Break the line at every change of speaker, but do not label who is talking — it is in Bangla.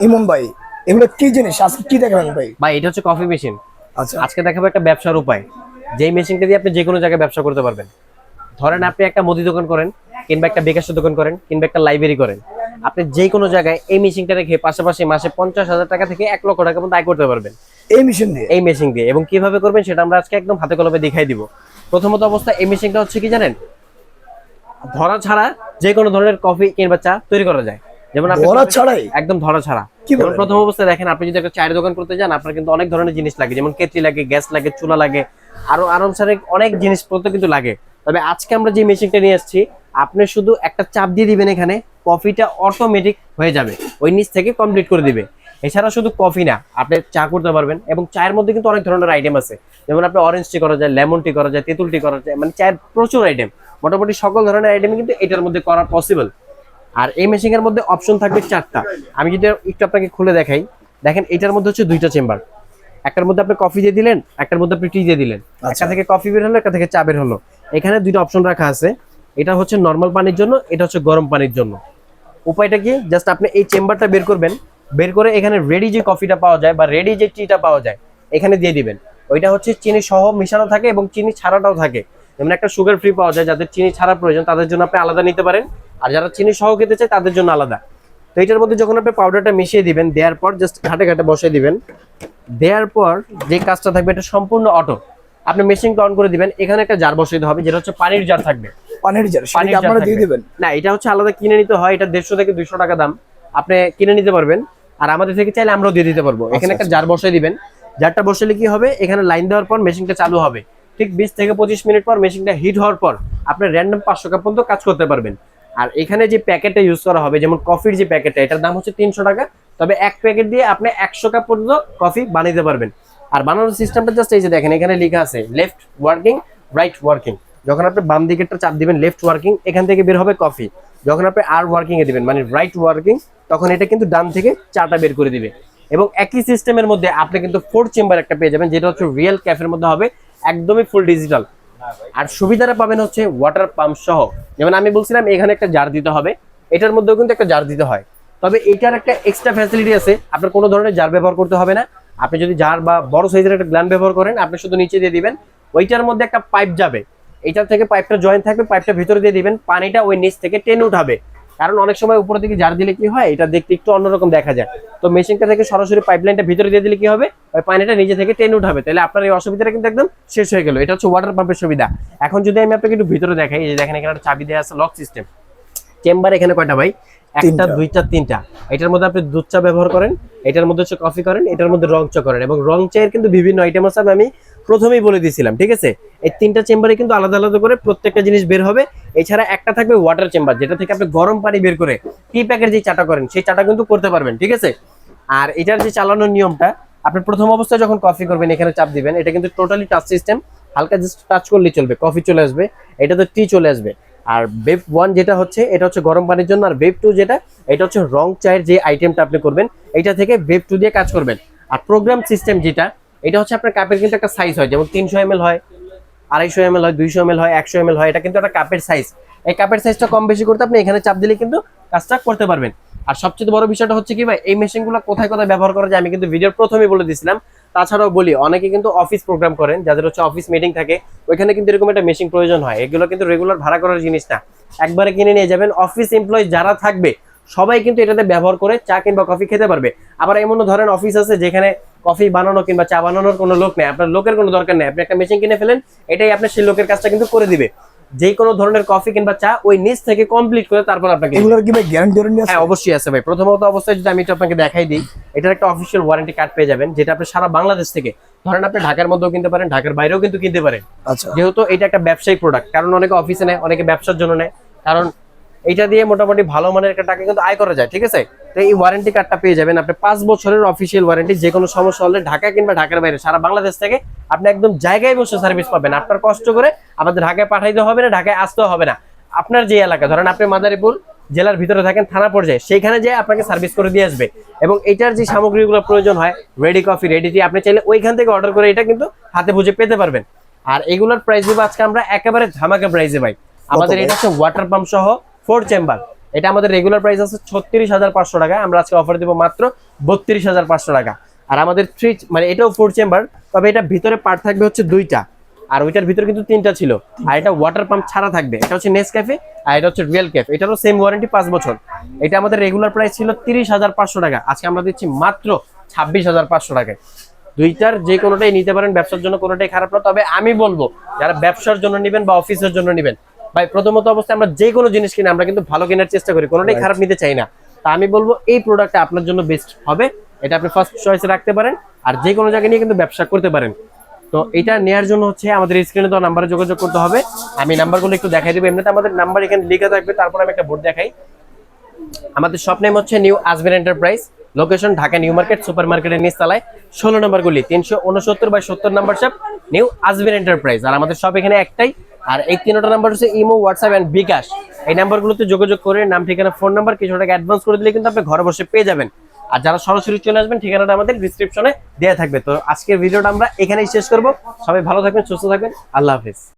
ইমন ভাই এগুলো কি জিনিস? আজকে কি দেখাবেন ভাই?
ভাই এটা হচ্ছে কফি মেশিন
আচ্ছা।
আজকে দেখাবো একটা ব্যবসার উপায়। যেই মেশিনটা দিয়ে আপনি যে কোনো জায়গায় ব্যবসা করতে পারবেন। ধরেন আপনি একটা মুদি দোকান করেন কিংবা একটা বিকাশের দোকান করেন কিংবা একটা লাইব্রেরি করেন। আপনি যে কোনো জায়গায় এই মেশিনটা রেখে পাশাপাশি মাসে পঞ্চাশ হাজার টাকা থেকে এক লক্ষ টাকা পর্যন্ত আয় করতে পারবেন।
এই মেশিন দিয়ে?
এই মেশিন দিয়ে। এবং কীভাবে করবেন সেটা আমরা আজকে একদম হাতে কলমে দেখাই দিব। প্রথমত অবস্থা এই মেশিনটা হচ্ছে কি জানেন? ধরা ছাড়া যে কোনো ধরনের কফি কিংবা চা তৈরি করা যায়। যেমন
ধরা ছাড়াই?
একদম ধরা ছাড়া। যেমন প্রথম অবস্থায় দেখেন আপনি যদি একটা চায়ের দোকান করতে যান আপনার কিন্তু অনেক ধরনের জিনিস লাগে যেমন কেটলি লাগে গ্যাস লাগে চুলা লাগে আরও আরামসারে অনেক জিনিসপত্র কিন্তু লাগে। তবে আজকে আমরা যে মেশিনটা নিয়ে আসছি আপনি শুধু একটা চাপ দিয়ে দিবেন এখানে কফিটা অটোমেটিক হয়ে যাবে ওই নিচ থেকে কমপ্লিট করে দিবে। এছাড়া শুধু কফি না আপনি চা করতে পারবেন এবং চায়ের মধ্যে কিন্তু অনেক ধরনের আইটেম আছে। যেমন আপনি অরেঞ্জ টি করা যায় লেমন টি করা যায় তেঁতুল টি করা যায় মানে চায়ের প্রচুর আইটেম মোটামুটি সকল ধরনের আইটেম কিন্তু এটার মধ্যে করা পসিবল আর এই মেশিন এর মধ্যে অপশন থাকবে চারটা। আমি যদি একটু আপনাকে খুলে দেখাই দেখেন এটার মধ্যে হচ্ছে দুইটা চেম্বার একটার মধ্যে আপনি কফি দিয়ে দিলেন একটার মধ্যে আপনি টি দিয়ে দিলেন।
আচ্ছা।
একটা থেকে কফি বের হলো একটা থেকে চা বের হলো। এখানে দুইটা অপশন রাখা আছে। এটা হচ্ছে নর্মাল পানির জন্য এটা হচ্ছে গরম পানির জন্য। উপায়টা কি? জাস্ট আপনি এই চেম্বারটা বের করবেন বের করে এখানে রেডি যে কফিটা পাওয়া যায় বা রেডি যে টিটা পাওয়া যায় এখানে দিয়ে দিবেন। ওইটা হচ্ছে চিনি সহ মিশানো থাকে এবং চিনি ছাড়াটাও থাকে। যেমন একটা সুগার ফ্রি পাওয়া যায় যাদের চিনি ছাড়া প্রয়োজন তাদের জন্য আপনি আলাদা নিতে পারেন। আর যারা চিনি সহ খেতে চায় তাদের জন্য আলাদা। তো এটার মধ্যে যখন আপনি পাউডারটা মিশিয়ে দিবেন দেওয়ার পর জাস্ট ঘাটে ঘাটে বসিয়ে দিবেন। দেওয়ার পর যে কাজটা থাকবে এটা সম্পূর্ণ অটো আপনি মেশিনটা অন করে দিবেন এখানে একটা জার বসিয়ে দিতে হবে যেটা হচ্ছে পানির জার থাকবে।
পানির জার
জার
আপনারা দিয়ে দিবেন?
না এটা হচ্ছে আলাদা কিনে নিতে হয় এটা দেড়শো থেকে দুইশো টাকা দাম। আপনি কিনে নিতে পারবেন আর আমাদের থেকে চাইলে আমরাও দিয়ে দিতে পারব। এখানে একটা জার বসিয়ে দিবেন। জারটা বসালে কি হবে? এখানে লাইন দেওয়ার পর মেশিনটা চালু হবে। ঠিক বিশ থেকে পঁচিশ মিনিট পর মেশিনটা হিট হওয়ার পর আপনি র্যান্ডম পাঁচশো কাপ পর্যন্ত কাজ করতে পারবেন। আর এখানে যে প্যাকেটটা ইউজ করা হবে, যেমন কফির যে প্যাকেটটা, এটার দাম হচ্ছে তিনশো টাকা। তবে এক প্যাকেট দিয়ে আপনি একশো কাপ পর্যন্ত কফি বানাইতে পারবেন। আর বানানোর সিস্টেমটা জাস্ট এই যে দেখেন, এখানে লেখা আছে লেফট ওয়ার্কিং রাইট ওয়ার্কিং যখন আপনি বাম দিকেরটা চাপ দিবেন লেফট ওয়ার্কিং এখান থেকে বের হবে কফি যখন আপনি আর ওয়ার্কিং এ দিবেন মানে রাইট ওয়ার্কিং তখন এটা কিন্তু ডান থেকে চাটা বের করে দিবে। এবং একই সিস্টেমের মধ্যে আপনি কিন্তু ফোর চেম্বার একটা পেয়ে যাবেন, যেটা হচ্ছে রিয়েল ক্যাফের মধ্যে হবে, একদমই ফুল ডিজিটাল আর সুবিধাটা পাবেন হচ্ছে ওয়াটার পাম্প সহ। যেমন আমি বলছিলাম, এখানে একটা জার দিতে হবে। এটার মধ্যেও কিন্তু একটা জার দিতে হয়। তবে এটার একটা এক্সট্রা ফ্যাসিলিটি আছে। আপনার কোনো ধরনের জার ব্যবহার করতে হবে না। আপনি যদি জার বা বড় সাইজের একটা গ্লান ব্যবহার করেন, আপনি শুধু নিচে দিয়ে দিবেন। ওইটার মধ্যে একটা পাইপ যাবে। এটার থেকে পাইপটা জয়েন্ট থাকবে পাইপটা ভিতরে দিয়ে দিবেন। পানিটা ওই নিচ থেকে টেনে উঠাবে। কারণ অনেক সময় উপরের দিকে জার দিলে কি হয় এটা দেখতে একটু অন্যরকম দেখা যায়। তো মেশিনটা থেকে সরাসরি পাইপলাইনটা ভিতরে দিয়ে দিলে কি হবে? ওই পানিটা নিজে থেকে টেনে উঠাবে। তাহলে আপনার এই অসুবিধাটা কিন্তু একদম শেষ হয়ে গেল। এটা হচ্ছে ওয়াটার পাম্পের সুবিধা। এখন যদি আমি আপনাকে একটু ভিতরে দেখাই যে দেখেন এখানে একটা চাবি দেওয়া আছে লক সিস্টেম চেম্বার এখানে কয়টা ভাই? একটা। দুইটা তিনটা। এটার মধ্যে আপনি দুধ চা ব্যবহার করেন এটার মধ্যে হচ্ছে কফি করেন এটার মধ্যে রং চা করেন। এবং রং চায়ের কিন্তু বিভিন্ন আইটেম আছে আমি প্রথমেই বলে দিয়েছিলাম, ঠিক আছে? এই তিনটা চেম্বারে কিন্তু আলাদা আলাদা করে প্রত্যেকটা জিনিস বের হবে। এছাড়া একটা থাকবে ওয়াটার চেম্বার যেটা থেকে আপনি গরম পানি বের করে টি প্যাকের যে চাটা করেন, সেই চাটা কিন্তু করতে পারবেন, ঠিক আছে? আর এটার যে চালানোর নিয়মটা, আপনি প্রথম অবস্থায় যখন কফি করবেন, এখানে চাপ দিবেন, এটা কিন্তু টোটালি টাচ সিস্টেম হালকা জাস্ট টাচ করলেই চলবে কফি চলে আসবে, এটা তো টি চলে আসবে। আর বেপ ওয়ান যেটা হচ্ছে, এটা হচ্ছে গরম পানির জন্য, আর বেপ টু যেটা, এটা হচ্ছে রং চায়ের যে আইটেমটা আপনি করবেন, এটা থেকে বেপ টু দিয়ে কাজ করবেন। আর প্রোগ্রাম সিস্টেম যেটা এটা হচ্ছে আপনার কাপের কিন্তু একটা সাইজ হয়, যেমন তিনশো এম হয়, আড়াইশো এম হয়, দুইশো এম হয়, একশো এম হয়, এটা কিন্তু একটা কাপের সাইজ এই কাপের সাইজটা কম বেশি করতে আপনি এখানে চাপ দিলে কিন্তু কাজটা করতে পারবেন। আর সবচেয়ে বড় বিষয়টা হচ্ছে কি ভাই, এই মেশিনগুলো কোথায় কোথায় ব্যবহার করা যায় আমি কিন্তু ভিডিওর প্রথমেই বলে দিয়েছিলাম তাছাড়াও বলি, অনেকে কিন্তু অফিস প্রোগ্রাম করেন, যাদের হচ্ছে অফিস মিটিং থাকে, ওইখানে কিন্তু এরকম একটা মেশিন প্রয়োজন হয়। এগুলো কিন্তু রেগুলার ভাড়া করার জিনিস না। একবারে কিনে নিয়ে যাবেন অফিস এমপ্লয়ি যারা থাকবে, সবাই কিন্তু এটাতে ব্যবহার করে চা কিংবা কফি খেতে পারবে। আবার এমনও ধরেন অফিস আছে যেখানে কফি বানানো কিংবা চা বানানোর কোনো লোক নেই আপনার লোকের কোনো দরকার নেই। আপনি একটা মেশিন কিনে ফেলেন এটাই আপনার সেই লোকের কাজটা কিন্তু করে দিবে। যে কোনো ধরনের কফি কিংবা চা ওই নিচ থেকে কমপ্লিট করে তারপর আপনাকে।
এগুলোর কি ভাই গ্যারান্টি ওয়ারেন্টি
হ্যাঁ অবশ্যই আছে ভাই। প্রথমত অবস্থায় যদি আমি এটা আপনাকে দেখাই দিই এটার একটা অফিসিয়াল ওয়ারেন্টি কার্ড পেয়ে যাবেন যেটা আপনি সারা বাংলাদেশ থেকে ধরেন আপনি ঢাকার মধ্যেও কিনতে পারেন ঢাকার বাইরেও কিন্তু কিনতে পারেন।
আচ্ছা।
যেহেতু এটা একটা ব্যবসায়িক প্রোডাক্ট কারণ অনেকে অফিসে নেয় অনেকে ব্যবসার জন্য নেয়। কারণ এটা দিয়ে মোটামুটি ভালো মানের একটা টাকা কিন্তু আয় করা যায় ঠিক আছে? তো এই ওয়ারেন্টি কার্ডটা পেয়ে যাবেন আপনি পাঁচ বছরের অফিসিয়াল ওয়ারেন্টি যে কোনো সমস্যা হলে ঢাকা কিংবা ঢাকার বাইরে সারা বাংলাদেশ থেকে আপনি একদম জায়গায় বসে সার্ভিস পাবেন। আপনার কষ্ট করে আমাদের ঢাকায় পাঠাইতে হবে না ঢাকায় আসতেও হবে না। আপনার যে এলাকা ধরেন আপনি মাদারীপুর জেলার ভিতরে থাকেন থানা পর্যায়ে সেইখানে যেয়ে আপনাকে সার্ভিস করে দিয়ে আসবে। এবং এটার যে সামগ্রীগুলো প্রয়োজন হয় রেডি কফি রেডি টি আপনি চাইলে ওইখান থেকে অর্ডার করে এটা কিন্তু হাতে বুঝে পেতে পারবেন। আর এগুলোর প্রাইস দিব আজকে আমরা একেবারে ধামাকা প্রাইসে ভাই। আমাদের এটা হচ্ছে ওয়াটার পাম্প সহ ফোর চেম্বার। এটা আমাদের রেগুলার প্রাইস আছে ছত্রিশ হাজার পাঁচশো টাকা আমরা আজকে অফার দিব মাত্র বত্রিশ হাজার পাঁচশো টাকা। আর আমাদের থ্রি মানে এটাও ফোর চেম্বার তবে এটা ভিতরে পার্ট থাকবে হচ্ছে দুইটা। আর ওইটার ভিতরে কিন্তু তিনটা ছিল। আর এটা ওয়াটার পাম্প ছাড়া থাকবে। এটা হচ্ছে নেস ক্যাফে আর এটা হচ্ছে রিয়েল ক্যাফে এটারও সেম ওয়ারেন্টি পাঁচ বছর। এটা আমাদের রেগুলার প্রাইস ছিল তিরিশ হাজার পাঁচশো টাকা। আজকে আমরা দিচ্ছি মাত্র ছাব্বিশ হাজার পাঁচশো টাকায়। দুইটার যে কোনোটাই নিতে পারেন, ব্যবসার জন্য কোনোটাই খারাপ না। তবে আমি বলব, যারা ব্যবসার জন্য নেবেন বা অফিসের জন্য নেবেন ভাই প্রথমত অবস্থায় আমরা যে কোনো জিনিস কিনে আমরা কিন্তু ভালো কেনার চেষ্টা করি কোনোটাই খারাপ নিতে চাই না। তা আমি বলব এই প্রোডাক্টটা আপনার জন্য বেস্ট হবে। এটা আপনি ফার্স্ট চয়েসে রাখতে পারেন আর যে কোনো জায়গায় নিয়ে কিন্তু ব্যবসা করতে পারেন। তো এটা নেয়ার জন্য হচ্ছে আমাদের স্ক্রিনে তো নাম্বারে যোগাযোগ করতে হবে। আমি নাম্বারগুলো একটু দেখাই দেবো। এমনিতে আমাদের নাম্বার এখানে লেখা থাকবে তারপর আমি একটা বোর্ড দেখাই। আমাদের শপ নেম হচ্ছে new Ajmer enterprise location Dhaka new market super মার্কেটের নিচতলায়, ষোলো নম্বর গুলি, তিনশো উনসত্তর বাই সত্তর number shop new Ajmer enterprise আর আমাদের শপ এখানে একটাই, আর এই তিনটা নাম্বার হচ্ছে ইমো হোয়াটসঅ্যাপ এন্ড বিকাশ এই নাম্বারগুলোতে যোগাযোগ করে নাম, ঠিকানা ফোন নাম্বার কিছু টাকা অ্যাডভান্স করে দিলে কিন্তু আপনি ঘরে বসে পেয়ে যাবেন। আর যারা সরাসরি চলে আসবেন, ঠিকানাটা আমাদের ডিসক্রিপশনে দেওয়া থাকবে। তো আজকের ভিডিওটা আমরা এখানেই শেষ করব। সবাই ভালো থাকবেন, সুস্থ থাকবেন। আল্লাহ হাফিজ।